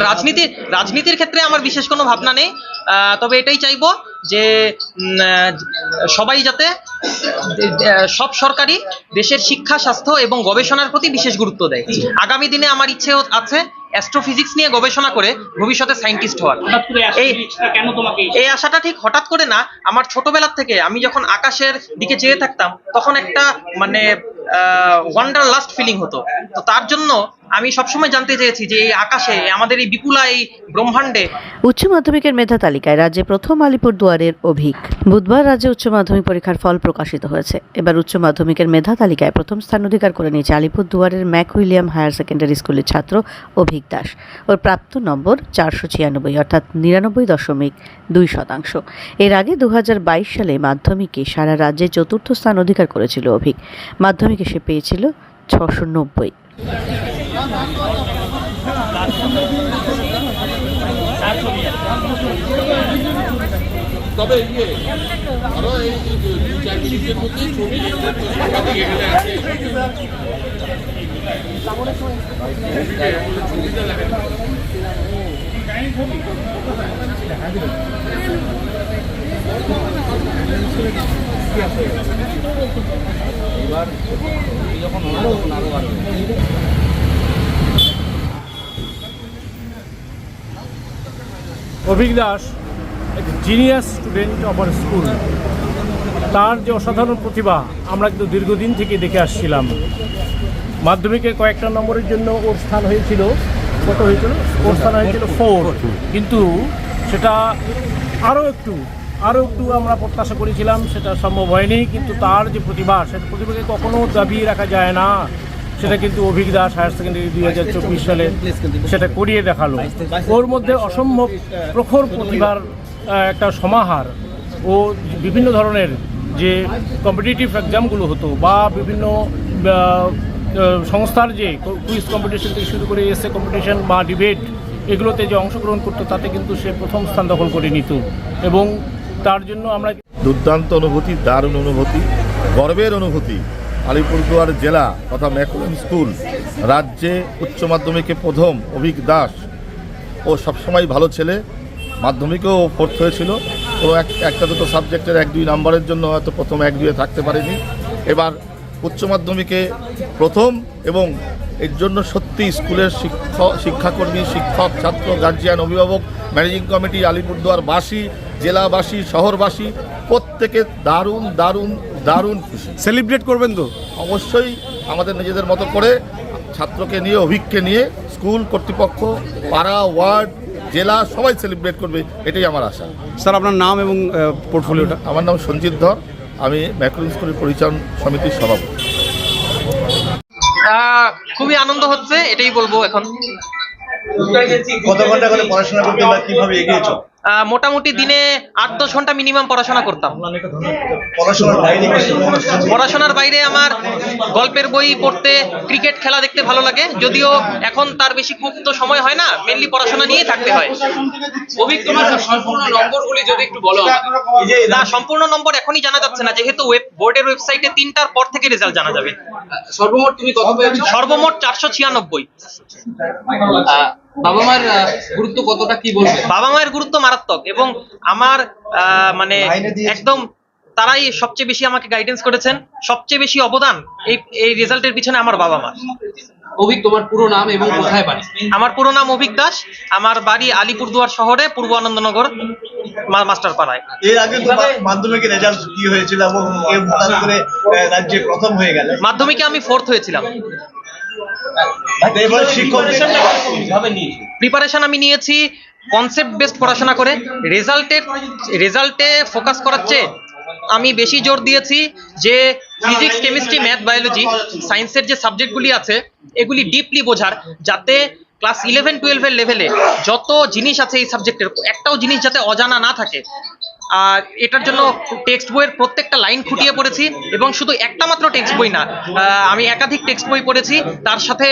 রাজনীতি রাজনীতির ক্ষেত্রে আমার বিশেষ কোনো ভাবনা নেই। তবে এটাই চাইব যে সবাই যাতে সব সরকারি দেশের শিক্ষা স্বাস্থ্য এবং গবেষণার প্রতি বিশেষ গুরুত্ব দেয়। আগামী দিনে আমার ইচ্ছে আছে অ্যাস্ট্রোফিজিক্স নিয়ে গবেষণা করে ভবিষ্যতে সায়েন্টিস্ট হওয়ার। এই- এই আশাটা ঠিক হঠাৎ করে না আমার ছোটবেলার থেকে আমি যখন আকাশের দিকে চেয়ে থাকতাম তখন একটা মানে ওয়ান্ডার লাস্ট ফিলিং হতো। তো তার জন্য আমি সবসময় জানতে চেয়েছি যে এই আকাশে, আমাদের এই বিপুলা এই ব্রহ্মাণ্ডে উচ্চ মাধ্যমিকের মেধা তালিকায় রাজ্যে প্রথম আলিপুর দুয়ারের অভিক। বুধবার রাজ্যে উচ্চ মাধ্যমিক পরীক্ষার ফল প্রকাশিত হয়েছে। এবার উচ্চ মাধ্যমিকের মেধা তালিকায় প্রথম স্থান অধিকার করে নিয়েছে আলিপুর দুয়ারের ম্যাক উইলিয়াম হায়ার সেকেন্ডারি স্কুলের ছাত্র অভিক দাস। ওর প্রাপ্ত নম্বর চারশো ছিয়ানব্বই, অর্থাৎ নিরানব্বই দশমিক দুই শতাংশ। এর আগে দু হাজার বাইশ সালে মাধ্যমিকে সারা রাজ্যে চতুর্থ স্থান অধিকার করেছিল অভিক। মাধ্যমিকে সে পেয়েছিল ছশো নব্বই। তবে ইয়ে এই চার মিনিটের মধ্যে ছবি অভিক দাস এক genius student of our school তার যে অসাধারণ প্রতিভা আমরা কিন্তু দীর্ঘদিন থেকে দেখে আসছিলাম। মাধ্যমিকের কয়েকটা নম্বরের জন্য ওর স্থান হয়েছিল কত হয়েছিল? ওর স্থান হয়েছিল ফোর কিন্তু সেটা আরও একটু আরও একটু আমরা প্রত্যাশা করেছিলাম, সেটা সম্ভব হয়নি, কিন্তু তার যে প্রতিভা, সেটা প্রতিভাকে কখনো দাবিয়ে রাখা যায় না। সেটা কিন্তু অভিক দাস হায়ার সেকেন্ডারি দুই হাজার চব্বিশ সালে সেটা করিয়ে দেখাল। ওর মধ্যে অসম্ভব প্রখর প্রতিভার একটা সমাহার ও বিভিন্ন ধরনের যে কম্পিটিটিভ এক্সামগুলো হতো বা বিভিন্ন সংস্থার যে কুইজ কম্পিটিশন থেকে শুরু করে এসে কম্পিটিশন বা ডিবেট এগুলোতে যে অংশগ্রহণ করতো, তাতে কিন্তু সে প্রথম স্থান দখল করে নিত। এবং তার জন্য আমরা দুর্দান্ত অনুভূতি, দারুণ অনুভূতি, গর্বের অনুভূতি। আলিপুরদুয়ার জেলা তথা ম্যাকুলাম স্কুল রাজ্যে উচ্চ মাধ্যমিকে প্রথম অভিক দাস ও সবসময় ভালো ছেলে, মাধ্যমিকেও ফোর্থ হয়েছিল। ও এক, একটা দুটো সাবজেক্টের এক, দুই নাম্বারের জন্য হয়তো প্রথম এক দুয়ে থাকতে পারেনি। এবার উচ্চ মাধ্যমিকে প্রথম এবং এর জন্য সত্যি স্কুলের শিক্ষক, শিক্ষাকর্মী, শিক্ষক, ছাত্র গার্জিয়ান অভিভাবক ম্যানেজিং কমিটি আলিপুরদুয়ারবাসী জেলাবাসী শহরবাসী প্রত্যেকে দারুণ দারুণ দারুণ খুশি। সেলিব্রেট করবেন তো? অবশ্যই আমাদের নিজেদের মতো করে ছাত্রকে নিয়ে অভিজ্ঞকে নিয়ে স্কুল কর্তৃপক্ষ পাড়া ওয়ার্ড জেলা সবাই সেলিব্রেট করবে এটাই আমার আশা। স্যার আপনার নাম এবং পোর্টফোলিওটা আমার নাম সঞ্জিত ধর আমি ম্যাকুলাম স্কুলের পরিচালন সমিতির সভাপতি। খুবই আনন্দ হচ্ছে এটাই বলব এখন। কত ঘণ্টা করে পড়াশোনা করতে বা কীভাবে এগিয়েছো মোটামুটি দিনে আট দশ ঘণ্টা মিনিমাম পড়াশোনা করতাম। পড়াশোনার বাইরে আমার গল্পের বই পড়তে ক্রিকেট খেলা দেখতে ভালো লাগে। যদিও এখন তার বেশি খুব তো সময় হয় না মেনলি পড়াশোনা নিয়েই থাকতে হয়। সম্পূর্ণ নম্বরগুলি যদি একটু বলো। না সম্পূর্ণ নম্বর এখনই জানা যাচ্ছে না যেহেতু ওয়েব বোর্ডের ওয়েবসাইটে তিনটার পর থেকে রেজাল্ট জানা যাবে। সর্বমোট তুমি কত সর্বমোট চারশো ছিয়ানব্বই। বাবা মার গুরুত্ব কতটা কি বলবে? বাবা মায়ের গুরুত্ব মারাত্মক এবং আমার মানে একদম তারাই সবচেয়ে বেশি আমাকে গাইডেন্স করেছেন সবচেয়ে বেশি অবদান এই এই রেজাল্টের পিছনে আমার বাবা মা অভিক তোমার পুরো নাম এবং কোথায় বাড়ি? আমার পুরো নাম অভিক দাস আমার বাড়ি আলিপুরদুয়ার শহরে পূর্ব আনন্দনগর মাস্টার পাড়ায় এর আগে তো মা- মাধ্যমিকের রেজাল্ট কি হয়েছিল এবং রাজ্যে প্রথম হয়ে গেল? মাধ্যমিকে আমি ফোর্থ হয়েছিলাম। প্রিপারেশন আমি নিয়েছি কনসেপ্ট বেসড পড়াশোনা করে রেজাল্টের রেজাল্টে ফোকাস করার চেয়ে আমি বেশি জোর দিয়েছি যে ফিজিক্স কেমিস্ট্রি ম্যাথ বায়োলজি সায়েন্সের যে সাবজেক্টগুলি আছে, এগুলি ডিপলি বোঝার, যাতে ক্লাস ইলেভেন টুয়েলভের লেভেলে যত জিনিস আছে এই সাবজেক্টের একটাও জিনিস যাতে অজানা না থাকে আর এটার জন্য টেক্সট বইয়ের প্রত্যেকটা লাইন খুঁটিয়ে পড়েছি এবং শুধু একটা মাত্র টেক্সট বই না আহ, আমি একাধিক টেক্সট বই পড়েছি তার সাথে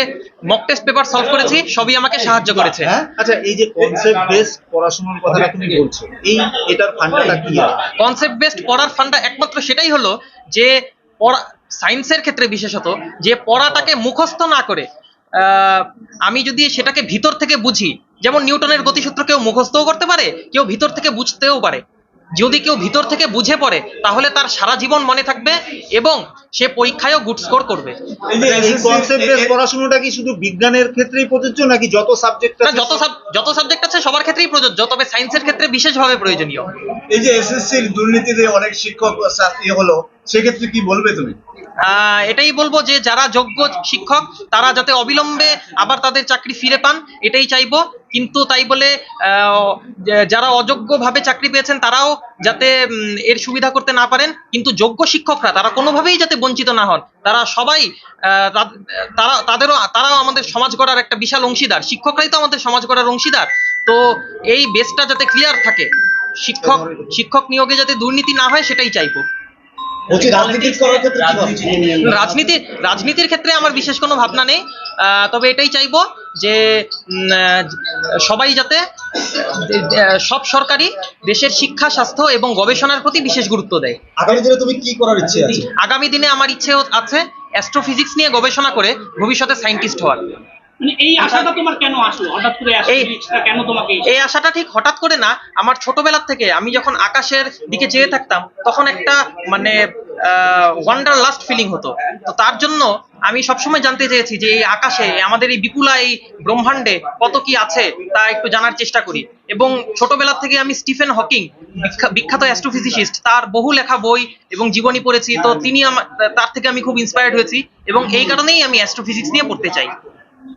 মক টেস্ট পেপার সলভ করেছি সবই আমাকে সাহায্য করেছে। হ্যাঁ? আচ্ছা এই যে কনসেপ্ট বেস পড়াশোনার কথাটা তুমি বলছো এই এটার ফান্ডাটা কি? কনসেপ্ট বেসড পড়ার ফান্ডা একমাত্র সেটাই হলো যে পড়া সায়েন্সের ক্ষেত্রে বিশেষত যে পড়াটাকে মুখস্থ না করে আহ, আমি যদি সেটাকে ভিতর থেকে বুঝি যেমন নিউটনের গতিসূত্র কেউ মুখস্থও করতে পারে কেউ ভিতর থেকে বুঝতেও পারে। যদি কেউ ভিতর থেকে বুঝে পড়ে তাহলে তার সারা জীবন মনে থাকবে এবং সে পরীক্ষায়ও গুড স্কোর করবে। এই কনসেপ্ট বেস পড়াশোনাটা কি শুধু বিজ্ঞানের ক্ষেত্রেই প্রযোজ্য নাকি যত সাবজেক্ট যত যত সাবজেক্ট আছে সবার ক্ষেত্রেই প্রযোজ্য তবে সায়েন্সের ক্ষেত্রে বিশেষভাবে প্রয়োজনীয়। এই যে এসএসসির দুর্নীতিতে অনেক শিক্ষক শাস্তি হলো সেক্ষেত্রে কি বলবে তুমি? আহ, এটাই বলব যে যারা যোগ্য শিক্ষক তারা যাতে অবিলম্বে আবার তাদের চাকরি ফিরে পান এটাই চাইব। কিন্তু তাই বলে যারা অযোগ্যভাবে চাকরি পেয়েছেন তারাও যাতে এর সুবিধা করতে না পারেন কিন্তু যোগ্য শিক্ষকরা তারা কোনোভাবেই যাতে বঞ্চিত না হন। তারা সবাই আহ, তারা তাদেরও তারাও আমাদের সমাজ গড়ার একটা বিশাল অংশীদার। শিক্ষকরাই তো আমাদের সমাজ গড়ার অংশীদার। তো এই বেসটা যাতে ক্লিয়ার থাকে শিক্ষক শিক্ষক নিয়োগে যাতে দুর্নীতি না হয় সেটাই চাইব। রাজনীতি রাজনীতির ক্ষেত্রে আমার বিশেষ কোনো ভাবনা নেই। আহ, তবে এটাই চাইব যে আহ, সবাই যাতে সব সরকারি দেশের শিক্ষা স্বাস্থ্য এবং গবেষণার প্রতি বিশেষ গুরুত্ব দেয়। আগামী দিনে তুমি কি করার ইচ্ছে আছে? আগামী দিনে আমার ইচ্ছে আছে অ্যাস্ট্রোফিজিক্স নিয়ে গবেষণা করে ভবিষ্যতে সায়েন্টিস্ট হওয়ার। মানে এই আশাটা তোমার কেন আসলো? হঠাৎ করে আসলো এই- জিনিসটা কেন তোমাকে এই- এই আশাটা ঠিক হঠাৎ করে না আমার ছোটবেলার থেকে আমি যখন আকাশের দিকে চেয়ে থাকতাম তখন একটা মানে ওয়ান্ডার লাস্ট ফিলিং হতো। তো তার জন্য আমি সবসময় জানতে চেয়েছি যে এই আকাশে আমাদের এই বিপুলা এই ব্রহ্মাণ্ডে কত কি আছে, তা একটু জানার চেষ্টা করি। এবং ছোটবেলা থেকে আমি স্টিফেন হকিং বিখ্যাত অ্যাস্ট্রোফিজিসিস্ট তার বহু লেখা বই এবং জীবনী পড়েছি। তো তিনি আমার তার থেকে আমি খুব ইন্সপায়ার্ড হয়েছি এবং এই কারণেই আমি অ্যাস্ট্রোফিজিক্স নিয়ে পড়তে চাই।